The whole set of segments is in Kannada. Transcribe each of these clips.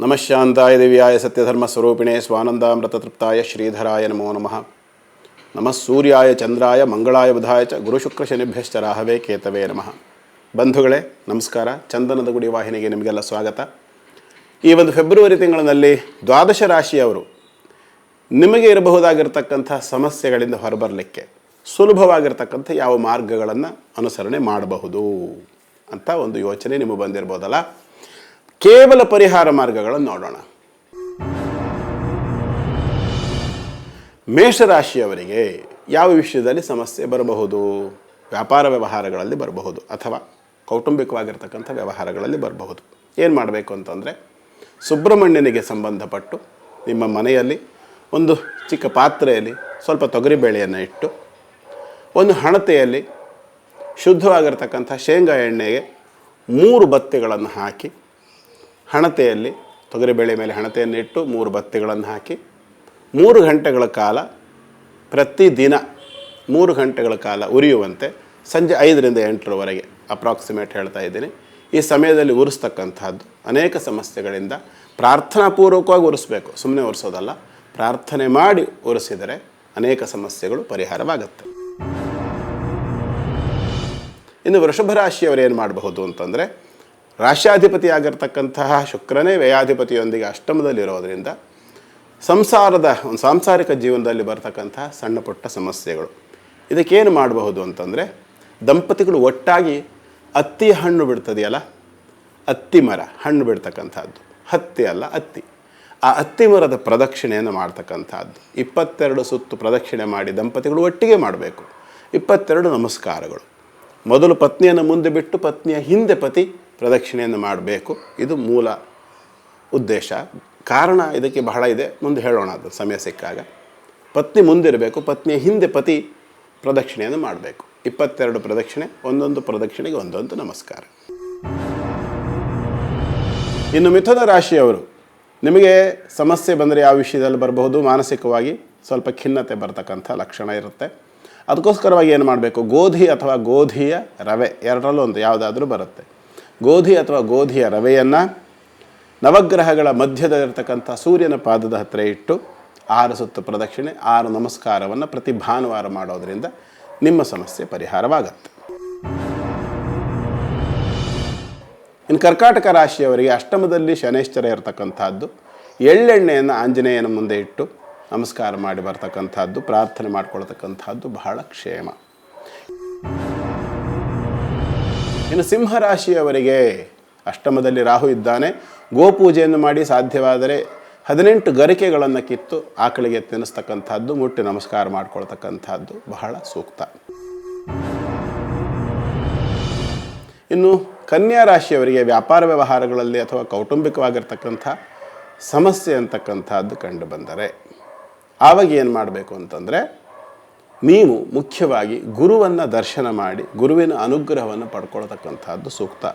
ನಮಃಶಾಂತಾಯ ದಿವ್ಯಾಯ ಸತ್ಯಧರ್ಮ ಸ್ವರೂಪಿಣೆ ಸ್ವಾನಂದಾಮೃತ ತೃಪ್ತಾಯ ಶ್ರೀಧರಾಯ ನಮೋ ನಮಃ ನಮಃ ಸೂರ್ಯಾಯ ಚಂದ್ರಾಯ ಮಂಗಳಾಯ ಬುಧಾಯ ಚ ಗುರುಶುಕ್ರ ಶನಿಭ್ಯಶ್ಚ ರಾಹವೇ ಕೇತವೇ ನಮಃ ಬಂಧುಗಳೇ ನಮಸ್ಕಾರ। ಚಂದನದ ಗುಡಿ ವಾಹಿನಿಗೆ ನಿಮಗೆಲ್ಲ ಸ್ವಾಗತ. ಈ ಒಂದು ಫೆಬ್ರವರಿ ತಿಂಗಳಿನಲ್ಲಿ ದ್ವಾದಶ ರಾಶಿಯವರು ನಿಮಗೆ ಇರಬಹುದಾಗಿರ್ತಕ್ಕಂಥ ಸಮಸ್ಯೆಗಳಿಂದ ಹೊರಬರಲಿಕ್ಕೆ ಸುಲಭವಾಗಿರ್ತಕ್ಕಂಥ ಯಾವ ಮಾರ್ಗಗಳನ್ನು ಅನುಸರಣೆ ಮಾಡಬಹುದು ಅಂತ ಒಂದು ಯೋಚನೆ ನಿಮಗೆ ಬಂದಿರ್ಬೋದಲ್ಲ. ಕೇವಲ ಪರಿಹಾರ ಮಾರ್ಗಗಳನ್ನು ನೋಡೋಣ. ಮೇಷರಾಶಿಯವರಿಗೆ ಯಾವ ವಿಷಯದಲ್ಲಿ ಸಮಸ್ಯೆ ಬರಬಹುದು? ವ್ಯಾಪಾರ ವ್ಯವಹಾರಗಳಲ್ಲಿ ಬರಬಹುದು ಅಥವಾ ಕೌಟುಂಬಿಕವಾಗಿರ್ತಕ್ಕಂಥ ವ್ಯವಹಾರಗಳಲ್ಲಿ ಬರಬಹುದು. ಏನು ಮಾಡಬೇಕು ಅಂತಂದರೆ, ಸುಬ್ರಹ್ಮಣ್ಯನಿಗೆ ಸಂಬಂಧಪಟ್ಟು ನಿಮ್ಮ ಮನೆಯಲ್ಲಿ ಒಂದು ಚಿಕ್ಕ ಪಾತ್ರೆಯಲ್ಲಿ ಸ್ವಲ್ಪ ತೊಗರಿಬೇಳೆಯನ್ನು ಇಟ್ಟು, ಒಂದು ಹಣತೆಯಲ್ಲಿ ಶುದ್ಧವಾಗಿರ್ತಕ್ಕಂಥ ಶೇಂಗಾ ಎಣ್ಣೆಗೆ ಮೂರು ಬತ್ತಿಗಳನ್ನು ಹಾಕಿ ಹಣತೆಯಲ್ಲಿ ತೊಗರಿಬೇಳೆ ಮೇಲೆ ಹಣತೆಯನ್ನು ಇಟ್ಟು ಮೂರು ಬತ್ತಿಗಳನ್ನು ಹಾಕಿ, ಮೂರು ಗಂಟೆಗಳ ಕಾಲ ಪ್ರತಿದಿನ ಮೂರು ಗಂಟೆಗಳ ಕಾಲ ಉರಿಯುವಂತೆ ಸಂಜೆ ಐದರಿಂದ ಎಂಟರವರೆಗೆ ಅಪ್ರಾಕ್ಸಿಮೇಟ್ ಹೇಳ್ತಾ ಇದ್ದೀನಿ. ಈ ಸಮಯದಲ್ಲಿ ಉರಿಸ್ತಕ್ಕಂಥದ್ದು ಅನೇಕ ಸಮಸ್ಯೆಗಳಿಂದ ಪ್ರಾರ್ಥನಾಪೂರ್ವಕವಾಗಿ ಉರಿಸ್ಬೇಕು. ಸುಮ್ಮನೆ ಉರಿಸೋದಲ್ಲ, ಪ್ರಾರ್ಥನೆ ಮಾಡಿ ಉರಿಸಿದರೆ ಅನೇಕ ಸಮಸ್ಯೆಗಳು ಪರಿಹಾರವಾಗುತ್ತೆ. ಇನ್ನು ವೃಷಭ ರಾಶಿಯವರು ಏನು ಮಾಡಬಹುದು ಅಂತಂದರೆ ರಾಶ್ಯಾಧಿಪತಿ ಆಗಿರ್ತಕ್ಕಂತಹ ಶುಕ್ರನೇ ವ್ಯಯಾಧಿಪತಿಯೊಂದಿಗೆ ಅಷ್ಟಮದಲ್ಲಿರೋದರಿಂದ ಸಂಸಾರದ, ಒಂದು ಸಾಂಸಾರಿಕ ಜೀವನದಲ್ಲಿ ಬರ್ತಕ್ಕಂತಹ ಸಣ್ಣ ಪುಟ್ಟ ಸಮಸ್ಯೆಗಳು. ಇದಕ್ಕೇನು ಮಾಡಬಹುದು ಅಂತಂದರೆ ದಂಪತಿಗಳು ಒಟ್ಟಾಗಿ ಅತ್ತಿ ಹಣ್ಣು ಬಿಡ್ತದೆಯಲ್ಲ, ಅತ್ತಿ ಮರ, ಹಣ್ಣು ಬಿಡ್ತಕ್ಕಂಥದ್ದು. ಹತ್ತಿ ಅಲ್ಲ, ಅತ್ತಿ. ಆ ಅತ್ತಿ ಮರದ ಪ್ರದಕ್ಷಿಣೆಯನ್ನು ಮಾಡ್ತಕ್ಕಂಥದ್ದು. ಇಪ್ಪತ್ತೆರಡು ಸುತ್ತು ಪ್ರದಕ್ಷಿಣೆ ಮಾಡಿ ದಂಪತಿಗಳು ಒಟ್ಟಿಗೆ ಮಾಡಬೇಕು. ಇಪ್ಪತ್ತೆರಡು ನಮಸ್ಕಾರಗಳು. ಮೊದಲು ಪತ್ನಿಯನ್ನು ಮುಂದೆ ಬಿಟ್ಟು ಪತ್ನಿಯ ಹಿಂದೆ ಪತಿ ಪ್ರದಕ್ಷಿಣೆಯನ್ನು ಮಾಡಬೇಕು. ಇದು ಮೂಲ ಉದ್ದೇಶ. ಕಾರಣ ಇದಕ್ಕೆ ಬಹಳ ಇದೆ. ಮುಂದೆ ಹೇಳೋಣ ಅದು. ಸಮಯ ಸಿಕ್ಕಾಗ. ಪತ್ನಿ ಮುಂದಿರಬೇಕು. ಪತ್ನಿಯ ಹಿಂದೆ ಪತಿ ಪ್ರದಕ್ಷಿಣೆಯನ್ನು ಮಾಡಬೇಕು. ಇಪ್ಪತ್ತೆರಡು ಪ್ರದಕ್ಷಿಣೆ, ಒಂದೊಂದು ಪ್ರದಕ್ಷಿಣೆಗೆ ಒಂದೊಂದು ನಮಸ್ಕಾರ. ಇನ್ನು ಮಿಥುನ ರಾಶಿಯವರು, ನಿಮಗೆ ಸಮಸ್ಯೆ ಬಂದರೆ ಯಾವ ವಿಷಯದಲ್ಲಿ ಬರಬಹುದು? ಮಾನಸಿಕವಾಗಿ ಸ್ವಲ್ಪ ಖಿನ್ನತೆ ಬರ್ತಕ್ಕಂಥ ಲಕ್ಷಣ ಇರುತ್ತೆ. ಅದಕ್ಕೋಸ್ಕರವಾಗಿ ಏನು ಮಾಡಬೇಕು? ಗೋಧಿ ಅಥವಾ ಗೋಧಿಯ ರವೆ. ಎರಡರಲ್ಲೂ ಒಂದು ಯಾವುದಾದ್ರೂ ಬರುತ್ತೆ. ಗೋಧಿ ಅಥವಾ ಗೋಧಿಯ ರವೆಯನ್ನು ನವಗ್ರಹಗಳ ಮಧ್ಯದಲ್ಲಿರ್ತಕ್ಕಂಥ ಸೂರ್ಯನ ಪಾದದ ಹತ್ತಿರ ಇಟ್ಟು ಆರು ಸುತ್ತು ಪ್ರದಕ್ಷಿಣೆ, ಆರು ನಮಸ್ಕಾರವನ್ನು ಪ್ರತಿ ಭಾನುವಾರ ಮಾಡೋದರಿಂದ ನಿಮ್ಮ ಸಮಸ್ಯೆ ಪರಿಹಾರವಾಗತ್ತೆ. ಇನ್ನು ಕರ್ಕಾಟಕ ರಾಶಿಯವರಿಗೆ ಅಷ್ಟಮದಲ್ಲಿ ಶನೇಶ್ವರ ಇರತಕ್ಕಂಥದ್ದು, ಎಳ್ಳೆಣ್ಣೆಯನ್ನು ಆಂಜನೇಯನ ಮುಂದೆ ಇಟ್ಟು ನಮಸ್ಕಾರ ಮಾಡಿ ಬರ್ತಕ್ಕಂಥದ್ದು, ಪ್ರಾರ್ಥನೆ ಮಾಡ್ಕೊಳ್ತಕ್ಕಂಥದ್ದು ಬಹಳ ಕ್ಷೇಮ. ಇನ್ನು ಸಿಂಹರಾಶಿಯವರಿಗೆ ಅಷ್ಟಮದಲ್ಲಿ ರಾಹು ಇದ್ದಾನೆ. ಗೋಪೂಜೆಯನ್ನು ಮಾಡಿ ಸಾಧ್ಯವಾದರೆ ಹದಿನೆಂಟು ಗರಿಕೆಗಳನ್ನು ಕಿತ್ತು ಆಕಳಿಗೆ ತಿನ್ನಿಸ್ತಕ್ಕಂಥದ್ದು, ಮುಟ್ಟಿ ನಮಸ್ಕಾರ ಮಾಡ್ಕೊಳ್ತಕ್ಕಂಥದ್ದು ಬಹಳ ಸೂಕ್ತ. ಇನ್ನು ಕನ್ಯಾ ರಾಶಿಯವರಿಗೆ ವ್ಯಾಪಾರ ವ್ಯವಹಾರಗಳಲ್ಲಿ ಅಥವಾ ಕೌಟುಂಬಿಕವಾಗಿರ್ತಕ್ಕಂಥ ಸಮಸ್ಯೆ ಅಂತಕ್ಕಂಥದ್ದು ಕಂಡು ಬಂದರೆ. ಆವಾಗ ಏನು ಮಾಡಬೇಕು ಅಂತಂದರೆ ನೀವು ಮುಖ್ಯವಾಗಿ ಗುರುವನ್ನು ದರ್ಶನ ಮಾಡಿ ಗುರುವಿನ ಅನುಗ್ರಹವನ್ನು ಪಡ್ಕೊಳ್ತಕ್ಕಂಥದ್ದು ಸೂಕ್ತ.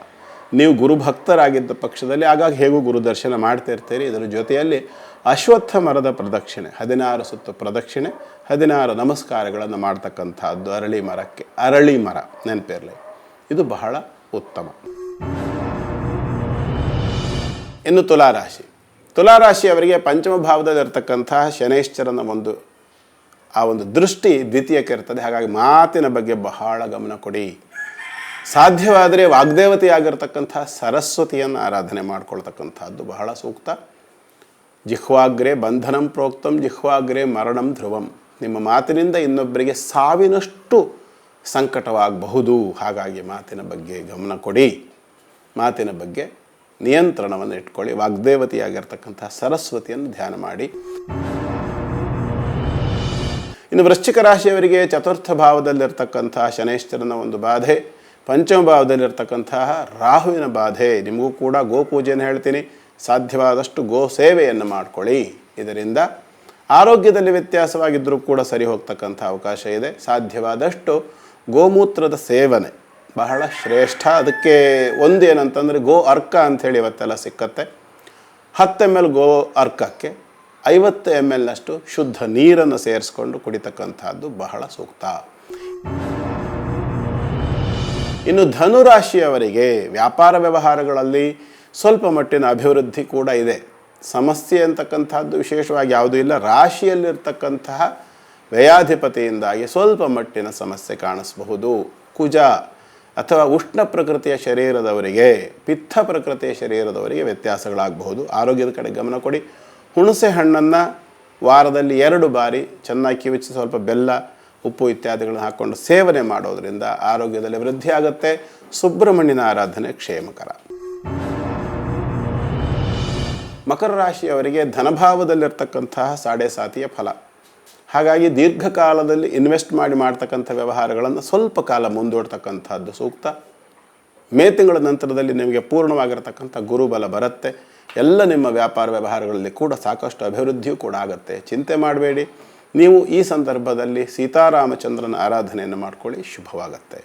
ನೀವು ಗುರುಭಕ್ತರಾಗಿದ್ದ ಪಕ್ಷದಲ್ಲಿ ಆಗಾಗ ಹೇಗೂ ಗುರು ದರ್ಶನ ಮಾಡ್ತಿರ್ತೀರಿ ಇದರ ಜೊತೆಯಲ್ಲಿ ಅಶ್ವತ್ಥ ಮರದ ಪ್ರದಕ್ಷಿಣೆ, ಹದಿನಾರು ಸುತ್ತು ಪ್ರದಕ್ಷಿಣೆ, ಹದಿನಾರು ನಮಸ್ಕಾರಗಳನ್ನು ಮಾಡ್ತಕ್ಕಂಥದ್ದು ಅರಳಿ ಮರಕ್ಕೆ, ಅರಳಿ ಮರ ನೆನಪಿರಲಿ. ಇದು ಬಹಳ ಉತ್ತಮ. ಇನ್ನು ತುಲಾರಾಶಿ. ತುಲಾರಾಶಿಯವರಿಗೆ ಪಂಚಮ ಭಾವದಲ್ಲಿರ್ತಕ್ಕಂತಹ ಶನೇಶ್ವರನ ಒಂದು ಆ ಒಂದು ದೃಷ್ಟಿ ದ್ವಿತೀಯಕ್ಕೆ ಇರ್ತದೆ. ಹಾಗಾಗಿ ಮಾತಿನ ಬಗ್ಗೆ ಬಹಳ ಗಮನ ಕೊಡಿ. ಸಾಧ್ಯವಾದರೆ ವಾಗ್ದೇವತೆಯಾಗಿರ್ತಕ್ಕಂಥ ಸರಸ್ವತಿಯನ್ನು ಆರಾಧನೆ ಮಾಡ್ಕೊಳ್ತಕ್ಕಂಥದ್ದು ಬಹಳ ಸೂಕ್ತ. ಜಿಹ್ವಾಗ್ರೆ ಬಂಧನಂ ಪ್ರೋಕ್ತಂ, ಜಿಹ್ವಾಗ್ರೆ ಮರಣಂ ಧ್ರುವಂ. ನಿಮ್ಮ ಮಾತಿನಿಂದ ಇನ್ನೊಬ್ಬರಿಗೆ ಸಾವಿನಷ್ಟು ಸಂಕಟವಾಗಬಹುದು. ಹಾಗಾಗಿ ಮಾತಿನ ಬಗ್ಗೆ ಗಮನ ಕೊಡಿ. ಮಾತಿನ ಬಗ್ಗೆ ನಿಯಂತ್ರಣವನ್ನು ಇಟ್ಕೊಳ್ಳಿ. ವಾಗ್ದೇವತೆಯಾಗಿರ್ತಕ್ಕಂಥ ಸರಸ್ವತಿಯನ್ನು ಧ್ಯಾನ ಮಾಡಿ. ಇನ್ನು ವೃಶ್ಚಿಕ ರಾಶಿಯವರಿಗೆ ಚತುರ್ಥ ಭಾವದಲ್ಲಿರ್ತಕ್ಕಂತಹ ಶನೇಶ್ವರನ ಒಂದು ಬಾಧೆ, ಪಂಚಮ ಭಾವದಲ್ಲಿರ್ತಕ್ಕಂತಹ ರಾಹುವಿನ ಬಾಧೆ. ನಿಮಗೂ ಕೂಡ ಗೋಪೂಜೆಯನ್ನು ಹೇಳ್ತೀನಿ. ಸಾಧ್ಯವಾದಷ್ಟು ಗೋ ಸೇವೆಯನ್ನು ಮಾಡಿಕೊಳ್ಳಿ. ಇದರಿಂದ ಆರೋಗ್ಯದಲ್ಲಿ ವ್ಯತ್ಯಾಸವಾಗಿದ್ದರೂ ಕೂಡ ಸರಿ ಹೋಗ್ತಕ್ಕಂಥ ಅವಕಾಶ ಇದೆ. ಸಾಧ್ಯವಾದಷ್ಟು ಗೋಮೂತ್ರದ ಸೇವನೆ ಬಹಳ ಶ್ರೇಷ್ಠ. ಅದಕ್ಕೆ ಒಂದು ಏನಂತಂದರೆ ಗೋ ಅರ್ಕ ಅಂಥೇಳಿ ಇವತ್ತೆಲ್ಲ ಸಿಕ್ಕತ್ತೆ. ಹತ್ತು ಎಂ ಎಲ್ ಗೋ ಅರ್ಕಕ್ಕೆ ಐವತ್ತು ಎಂ ಎಲ್ನಷ್ಟು ಶುದ್ಧ ನೀರನ್ನು ಸೇರಿಸ್ಕೊಂಡು ಕುಡಿತಕ್ಕಂಥದ್ದು ಬಹಳ ಸೂಕ್ತ. ಇನ್ನು ಧನುರಾಶಿಯವರಿಗೆ ವ್ಯಾಪಾರ ವ್ಯವಹಾರಗಳಲ್ಲಿ ಸ್ವಲ್ಪ ಮಟ್ಟಿನ ಅಭಿವೃದ್ಧಿ ಕೂಡ ಇದೆ. ಸಮಸ್ಯೆ ಅಂತಕ್ಕಂಥದ್ದು ವಿಶೇಷವಾಗಿ ಯಾವುದೂ ಇಲ್ಲ. ರಾಶಿಯಲ್ಲಿರ್ತಕ್ಕಂತಹ ವ್ಯಯಾಧಿಪತಿಯಿಂದಾಗಿ ಸ್ವಲ್ಪ ಮಟ್ಟಿನ ಸಮಸ್ಯೆ ಕಾಣಿಸಬಹುದು. ಕುಜ ಅಥವಾ ಉಷ್ಣ ಪ್ರಕೃತಿಯ ಶರೀರದವರಿಗೆ, ಪಿತ್ತ ಪ್ರಕೃತಿಯ ಶರೀರದವರಿಗೆ ವ್ಯತ್ಯಾಸಗಳಾಗಬಹುದು. ಆರೋಗ್ಯದ ಕಡೆ ಗಮನ ಕೊಡಿ. ಹುಣಸೆ ಹಣ್ಣನ್ನು ವಾರದಲ್ಲಿ ಎರಡು ಬಾರಿ ಚೆನ್ನಾಗಿ ಕಿವಿಚಿ ಸ್ವಲ್ಪ ಬೆಲ್ಲ, ಉಪ್ಪು ಇತ್ಯಾದಿಗಳನ್ನು ಹಾಕ್ಕೊಂಡು ಸೇವನೆ ಮಾಡೋದರಿಂದ ಆರೋಗ್ಯದಲ್ಲಿ ವೃದ್ಧಿ ಆಗುತ್ತೆ. ಸುಬ್ರಹ್ಮಣ್ಯನ ಆರಾಧನೆ ಕ್ಷೇಮಕರ. ಮಕರ ರಾಶಿಯವರಿಗೆ ಧನಭಾವದಲ್ಲಿರ್ತಕ್ಕಂತಹ ಸಾಡೆ ಸಾತಿಯ ಫಲ. ಹಾಗಾಗಿ ದೀರ್ಘಕಾಲದಲ್ಲಿ ಇನ್ವೆಸ್ಟ್ ಮಾಡಿ ಮಾಡ್ತಕ್ಕಂಥ ವ್ಯವಹಾರಗಳನ್ನು ಸ್ವಲ್ಪ ಕಾಲ ಮುಂದೂಡ್ತಕ್ಕಂಥದ್ದು ಸೂಕ್ತ. ಮೇ ತಿಂಗಳ ನಂತರದಲ್ಲಿ ನಿಮಗೆ ಪೂರ್ಣವಾಗಿರತಕ್ಕಂಥ ಗುರುಬಲ ಬರುತ್ತೆ. ಎಲ್ಲ ನಿಮ್ಮ ವ್ಯಾಪಾರ ವ್ಯವಹಾರಗಳಲ್ಲಿ ಕೂಡ ಸಾಕಷ್ಟು ಅಭಿವೃದ್ಧಿಯೂ ಕೂಡ ಆಗುತ್ತೆ. ಚಿಂತೆ ಮಾಡಬೇಡಿ. ನೀವು ಈ ಸಂದರ್ಭದಲ್ಲಿ ಸೀತಾರಾಮಚಂದ್ರನ ಆರಾಧನೆಯನ್ನು ಮಾಡ್ಕೊಳ್ಳಿ. ಶುಭವಾಗುತ್ತೆ.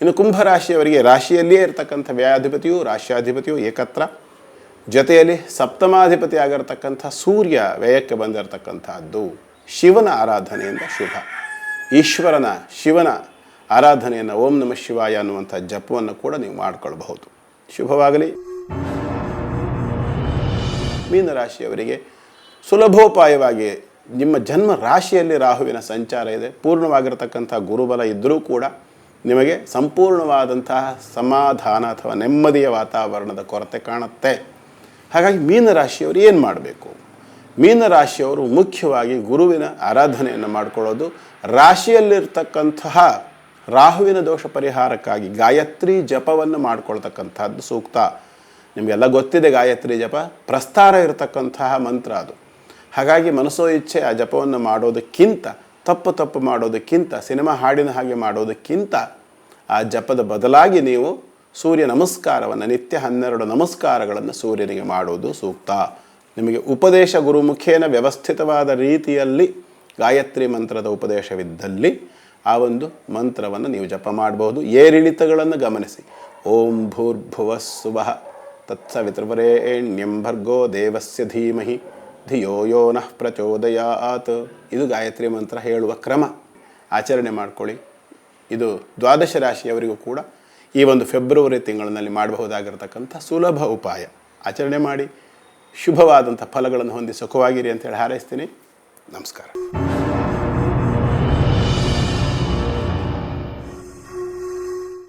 ಇನ್ನು ಕುಂಭರಾಶಿಯವರಿಗೆ ರಾಶಿಯಲ್ಲಿಯೇ ಇರತಕ್ಕಂಥ ವ್ಯಾಧಿಪತಿಯು ರಾಶ್ಯಾಧಿಪತಿಯು ಏಕತ್ರ. ಜೊತೆಯಲ್ಲಿ ಸಪ್ತಮಾಧಿಪತಿ ಆಗಿರತಕ್ಕಂಥ ಸೂರ್ಯ ವ್ಯಯಕ್ಕೆ ಬಂದಿರತಕ್ಕಂಥದ್ದು ಶಿವನ ಆರಾಧನೆಯಿಂದ ಶುಭ. ಈಶ್ವರನ ಶಿವನ ಆರಾಧನೆಯನ್ನು ಓಂ ನಮಃ ಶಿವಾಯ ಅನ್ನುವಂಥ ಜಪವನ್ನು ಕೂಡ ನೀವು ಮಾಡಿಕೊಳ್ಬಹುದು. ಶುಭವಾಗಲಿ. ಮೀನರಾಶಿಯವರಿಗೆ ಸುಲಭೋಪಾಯವಾಗಿ ನಿಮ್ಮ ಜನ್ಮ ರಾಶಿಯಲ್ಲಿ ರಾಹುವಿನ ಸಂಚಾರ ಇದೆ. ಪೂರ್ಣವಾಗಿರತಕ್ಕಂಥ ಗುರುಬಲ ಇದ್ದರೂ ಕೂಡ ನಿಮಗೆ ಸಂಪೂರ್ಣವಾದಂತಹ ಸಮಾಧಾನ ಅಥವಾ ನೆಮ್ಮದಿಯ ವಾತಾವರಣದ ಕೊರತೆ ಕಾಣುತ್ತೆ. ಹಾಗಾಗಿ ಮೀನರಾಶಿಯವರು ಏನು ಮಾಡಬೇಕು? ಮೀನರಾಶಿಯವರು ಮುಖ್ಯವಾಗಿ ಗುರುವಿನ ಆರಾಧನೆಯನ್ನು ಮಾಡಿಕೊಳ್ಳೋದು, ರಾಶಿಯಲ್ಲಿರ್ತಕ್ಕಂತಹ ರಾಹುವಿನ ದೋಷ ಪರಿಹಾರಕ್ಕಾಗಿ ಗಾಯತ್ರಿ ಜಪವನ್ನು ಮಾಡ್ಕೊಳ್ತಕ್ಕಂಥದ್ದು ಸೂಕ್ತ. ನಿಮಗೆಲ್ಲ ಗೊತ್ತಿದೆ ಗಾಯತ್ರಿ ಜಪ? ಪ್ರಸ್ತಾರ ಇರತಕ್ಕಂತಹ ಮಂತ್ರ ಅದು. ಹಾಗಾಗಿ ಮನಸ್ಸೋ ಇಚ್ಛೆ ಆ ಜಪವನ್ನು ಮಾಡೋದಕ್ಕಿಂತ, ತಪ್ಪು ತಪ್ಪು ಮಾಡೋದಕ್ಕಿಂತ, ಸಿನಿಮಾ ಹಾಡಿನ ಹಾಗೆ ಮಾಡೋದಕ್ಕಿಂತ ಆ ಜಪದ ಬದಲಾಗಿ ನೀವು ಸೂರ್ಯ ನಮಸ್ಕಾರವನ್ನು, ನಿತ್ಯ ಹನ್ನೆರಡು ನಮಸ್ಕಾರಗಳನ್ನು ಸೂರ್ಯನಿಗೆ ಮಾಡೋದು ಸೂಕ್ತ. ನಿಮಗೆ ಉಪದೇಶ ಗುರುಮುಖೇನ ವ್ಯವಸ್ಥಿತವಾದ ರೀತಿಯಲ್ಲಿ ಗಾಯತ್ರಿ ಮಂತ್ರದ ಉಪದೇಶವಿದ್ದಲ್ಲಿ ಆ ಒಂದು ಮಂತ್ರವನ್ನು ನೀವು ಜಪ ಮಾಡಬಹುದು. ಏರಿಳಿತಗಳನ್ನು ಗಮನಿಸಿ. ಓಂ ಭೂರ್ಭುವ ಸುವಃ ತತ್ಸವಿತೃವರೇಣ್ಯಂ ಭರ್ಗೋ ದೇವಸ್ಯ ಧೀಮಹಿ ಧಿಯೋ ಯೋ ನಃ ಪ್ರಚೋದಯಾತ್. ಇದು ಗಾಯತ್ರಿ ಮಂತ್ರ ಹೇಳುವ ಕ್ರಮ. ಆಚರಣೆ ಮಾಡ್ಕೊಳ್ಳಿ. ಇದು ದ್ವಾದಶ ರಾಶಿಯವರಿಗೂ ಕೂಡ ಈ ಒಂದು ಫೆಬ್ರವರಿ ತಿಂಗಳಿನಲ್ಲಿ ಮಾಡಬಹುದಾಗಿರ್ತಕ್ಕಂಥ ಸುಲಭ ಉಪಾಯ. ಆಚರಣೆ ಮಾಡಿ. ಶುಭವಾದಂಥ ಫಲಗಳನ್ನು ಹೊಂದಿ ಸುಖವಾಗಿರಿ ಅಂತೇಳಿ ಹಾರೈಸ್ತೀನಿ. ನಮಸ್ಕಾರ.